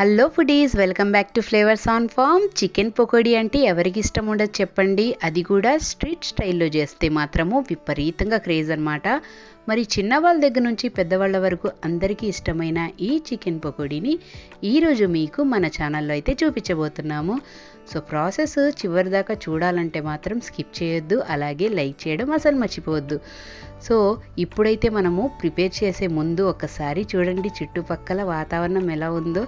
Hello foodies welcome back to flavours on farm. Chicken pakodi అంటే ఎవరికి ఇష్టం ఉండదు చెప్పండి. అది కూడా స్ట్రీట్ స్టైల్లో చేస్తే మాత్రము విపరీతంగా క్రేజ్ అనమాట మరి చిన్నవాళ్ళ దగ్గర నుంచి పెద్దవాళ్ళ వరకు అందరికీ ఇష్టమైన ఈ చికెన్ పకోడీని ఈరోజు మీకు మన ఛానల్లో అయితే చూపించబోతున్నాము. సో ప్రాసెస్ చివరిదాకా చూడాలంటే మాత్రం స్కిప్ చేయొద్దు అలాగే లైక్ చేయడం అసలు మర్చిపోవద్దు. సో ఇప్పుడైతే మనము ప్రిపేర్ చేసే ముందు ఒకసారి చూడండి చుట్టుపక్కల వాతావరణం ఎలా ఉందో.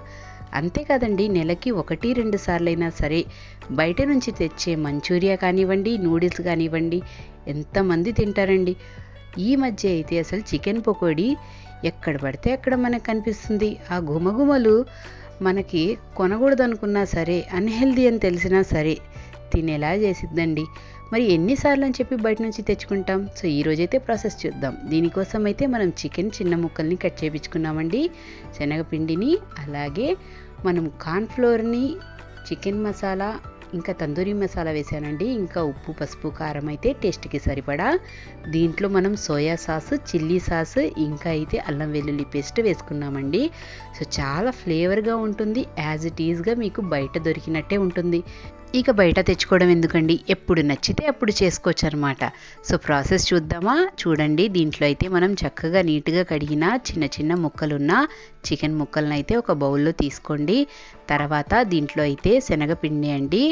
అంతేకాదండి నెలకి ఒకటి రెండు సార్లైనా సరే బయట నుంచి తెచ్చే మంచూరియా కానివ్వండి నూడిల్స్ కానివ్వండి ఎంతమంది తింటారండి. ఈ మధ్య అయితే అసలు చికెన్ పకోడీ ఎక్కడ పడితే అక్కడ మనకు కనిపిస్తుంది. ఆ గుమగుమలు మనకి కొనకూడదు అనుకున్నా సరే అన్హెల్దీ అని తెలిసినా సరే తినేలా చేసిద్దండి. మరి ఎన్నిసార్లు అని చెప్పి బయట నుంచి తెచ్చుకుంటాం? సో ఈ రోజైతే ప్రాసెస్ చూద్దాం. దీనికోసం అయితే మనం చికెన్ చిన్న ముక్కల్ని కట్ చేయించుకున్నామండి శనగపిండిని అలాగే మనం కార్న్ఫ్లోర్ని చికెన్ మసాలా ఇంకా తందూరి మసాలా వేసానండి. ఇంకా ఉప్పు పసుపు కారం అయితే టేస్ట్కి సరిపడా. దీంట్లో మనం సోయా సాస్ చిల్లీ సాస్ ఇంకా అయితే అల్లం వెల్లుల్లి పేస్ట్ వేసుకున్నామండి. సో చాలా ఫ్లేవర్గా ఉంటుంది. యాజ్ ఇట్ ఈజ్గా మీకు బయట దొరికినట్టే ఉంటుంది. ఇక బయట తెచ్చుకోవడం ఎందుకండి? ఎప్పుడు నచ్చితే అప్పుడు చేసుకోవచ్చు అనమాట సో ప్రాసెస్ చూద్దామా? చూడండి. దీంట్లో అయితే మనం చక్కగా నీట్గా కడిగిన చిన్న చిన్న ముక్కలున్న చికెన్ ముక్కలను అయితే ఒక బౌల్లో తీసుకోండి. తర్వాత దీంట్లో అయితే శనగపిండి అండి.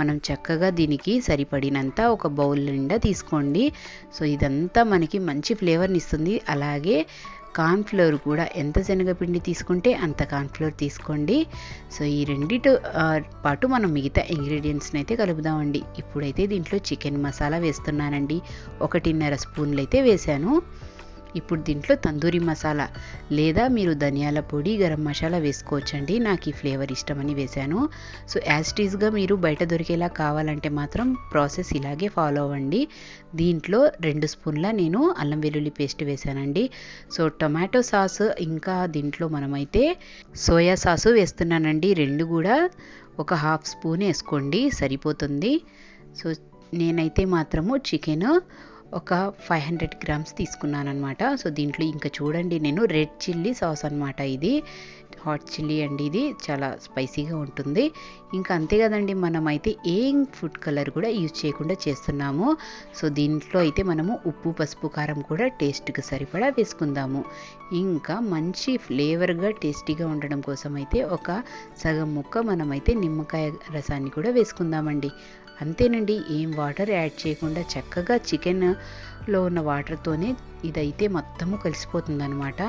మనం చక్కగా దీనికి సరిపడినంత ఒక బౌల్ నిండా తీసుకోండి. సో ఇదంతా మనకి మంచి ఫ్లేవర్ని ఇస్తుంది అలాగే కార్న్ఫ్లోర్ కూడా ఎంత శనగపిండి తీసుకుంటే అంత కార్న్ఫ్లోర్ తీసుకోండి. సో ఈ రెండిటి పాటు మనం మిగతా ఇంగ్రీడియంట్స్ని అయితే కలుపుదామండి. ఇప్పుడైతే దీంట్లో చికెన్ మసాలా వేస్తున్నానండి. ఒకటిన్నర స్పూన్లు అయితే వేశాను. ఇప్పుడు దీంట్లో తందూరి మసాలా లేదా మీరు ధనియాల పొడి గరం మసాలా వేసుకోవచ్చండి. నాకు ఈ ఫ్లేవర్ ఇష్టమని వేశాను. సో యాజ్టీస్గా మీరు బయట దొరికేలా కావాలంటే మాత్రం ప్రాసెస్ ఇలాగే ఫాలో అవ్వండి. దీంట్లో రెండు స్పూన్ల నేను అల్లం వెల్లుల్లి పేస్ట్ వేశానండి. సో టొమాటో సాస్ ఇంకా దీంట్లో మనమైతే సోయా సాసు వేస్తున్నానండి. రెండు కూడా ఒక హాఫ్ స్పూన్ వేసుకోండి. సరిపోతుంది. సో నేనైతే మాత్రము చికెన్ ఒక ఫైవ్ హండ్రెడ్ గ్రామ్స్ తీసుకున్నాను అనమాట సో దీంట్లో ఇంకా చూడండి నేను రెడ్ చిల్లీ సాస్ అనమాట ఇది. హాట్ చిల్లీ అండి ఇది. చాలా స్పైసీగా ఉంటుంది. ఇంకా అంతే కదండి మనమైతే ఏం ఫుడ్ కలర్ కూడా యూజ్ చేయకుండా చేస్తున్నాము. సో దీంట్లో అయితే మనము ఉప్పు పసుపు కారం కూడా టేస్ట్కి సరిపడా వేసుకుందాము. ఇంకా మంచి ఫ్లేవర్గా టేస్టీగా ఉండడం కోసం అయితే ఒక సగం ముక్క మనమైతే నిమ్మకాయ రసాన్ని కూడా వేసుకుందామండి. అంతేనండి ఏం వాటర్ యాడ్ చేయకుండా చక్కగా చికెన్ లో ఉన్న వాటర్తోనే ఇదైతే మొత్తము కలిసిపోతుంది అనమాట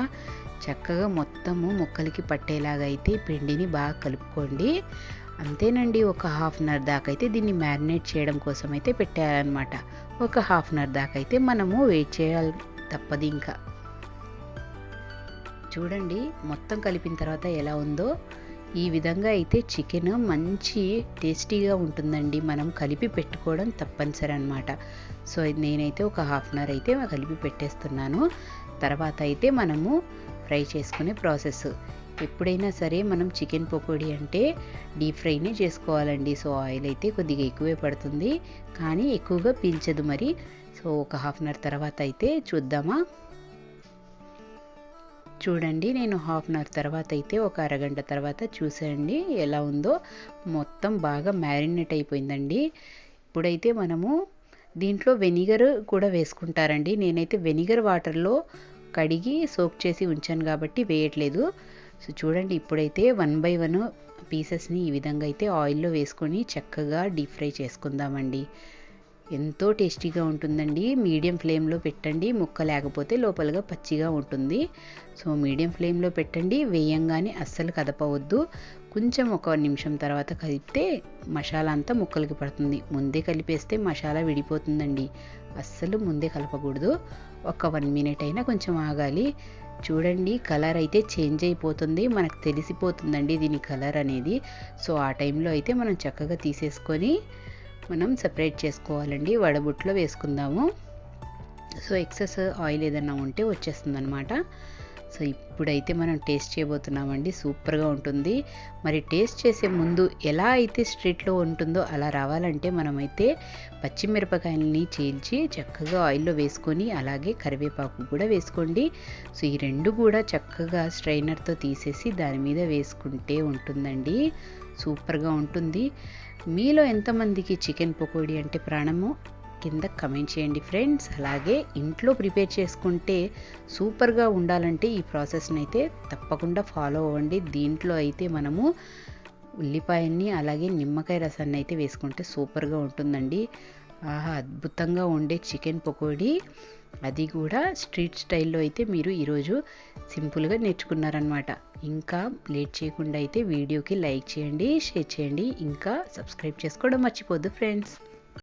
చక్కగా మొత్తము ముక్కలకి పట్టేలాగా అయితే పిండిని బాగా కలుపుకోండి. అంతేనండి ఒక హాఫ్ అన్ అవర్ దాకా అయితే దీన్ని మ్యారినేట్ చేయడం కోసం అయితే పెట్టారనమాట ఒక హాఫ్ అన్ అవర్ దాకా అయితే మనము వెయిట్ చేయాలి తప్పదు ఇంకా. చూడండి మొత్తం కలిపిన తర్వాత ఎలా ఉందో. ఈ విధంగా అయితే చికెన్ మంచి టేస్టీగా ఉంటుందండి. మనం కలిపి పెట్టుకోవడం తప్పనిసరి అనమాట సో నేనైతే ఒక హాఫ్ అన్ అవర్ అయితే కలిపి పెట్టేస్తున్నాను. తర్వాత అయితే మనము ఫ్రై చేసుకునే ప్రాసెస్. ఎప్పుడైనా సరే మనం చికెన్ పకోడీ అంటే డీప్ ఫ్రైనే చేసుకోవాలండి. సో ఆయిల్ అయితే కొద్దిగా ఎక్కువే పడుతుంది. కానీ ఎక్కువగా పీల్చదు మరి. సో ఒక హాఫ్ అన్ అవర్ తర్వాత అయితే చూద్దామా? చూడండి నేను హాఫ్ అన్ అవర్ తర్వాత అయితే ఒక అరగంట తర్వాత చూసేయండి ఎలా ఉందో. మొత్తం బాగా మ్యారినేట్ అయిపోయిందండి. ఇప్పుడైతే మనము దీంట్లో వెనిగర్ కూడా వేసుకుంటారండి. నేనైతే వెనిగర్ వాటర్లో కడిగి సోక్ చేసి ఉంచాను కాబట్టి వేయట్లేదు. సో చూడండి ఇప్పుడైతే వన్ బై వన్ పీసెస్ని ఈ విధంగా అయితే ఆయిల్లో వేసుకొని చక్కగా డీప్ ఫ్రై చేసుకుందామండి. ఎంతో టేస్టీగా ఉంటుందండి. మీడియం ఫ్లేమ్లో పెట్టండి. ముక్క లేకపోతే లోపలగా పచ్చిగా ఉంటుంది. సో మీడియం ఫ్లేమ్లో పెట్టండి. వేయంగానే అస్సలు కదపవద్దు. కొంచెం ఒక నిమిషం తర్వాత కలిపితే మసాలా అంతా ముక్కలకి పడుతుంది. ముందే కలిపేస్తే మసాలా విడిపోతుందండి. అస్సలు ముందే కలపకూడదు. ఒక వన్ మినిట్ అయినా కొంచెం ఆగాలి. చూడండి కలర్ అయితే చేంజ్ అయిపోతుంది. మనకు తెలిసిపోతుందండి దీని కలర్ అనేది. సో ఆ టైంలో అయితే మనం చక్కగా తీసేసుకొని మనం సపరేట్ చేసుకోవాలండి. వడబుట్లో వేసుకుందాము. సో ఎక్సెస్ ఆయిల్ ఏదన్నా ఉంటే వచ్చేస్తుంది అనమాట సో ఇప్పుడైతే మనం టేస్ట్ చేయబోతున్నామండి. సూపర్గా ఉంటుంది. మరి టేస్ట్ చేసే ముందు ఎలా అయితే స్ట్రీట్లో ఉంటుందో అలా రావాలంటే మనమైతే పచ్చిమిరపకాయలని చీల్చి చక్కగా ఆయిల్లో వేసుకొని అలాగే కరివేపాకు కూడా వేసుకోండి. సో ఈ రెండు కూడా చక్కగా స్ట్రైనర్తో తీసేసి దాని మీద వేసుకుంటే ఉంటుందండి. సూపర్గా ఉంటుంది. మీలో ఎంతమందికి చికెన్ పకోడీ అంటే ప్రాణము? కింద కమెంట్ చేయండి ఫ్రెండ్స్. అలాగే ఇంట్లో ప్రిపేర్ చేసుకుంటే సూపర్గా ఉండాలంటే ఈ ప్రాసెస్ని అయితే తప్పకుండా ఫాలో అవ్వండి. దీంట్లో అయితే మనము ఉల్లిపాయని అలాగే నిమ్మకాయ రసాన్ని అయితే వేసుకుంటే సూపర్గా ఉంటుందండి. ఆహా అద్భుతంగా ఉండే చికెన్ పకోడీ. అది కూడా స్ట్రీట్ స్టైల్లో అయితే మీరు ఈరోజు సింపుల్గా నేర్చుకున్నారనమాట ఇంకా లేట్ చేయకుండా అయితే వీడియోకి లైక్ చేయండి షేర్ చేయండి. ఇంకా సబ్స్క్రైబ్ చేసుకోవడం మర్చిపోద్దు ఫ్రెండ్స్.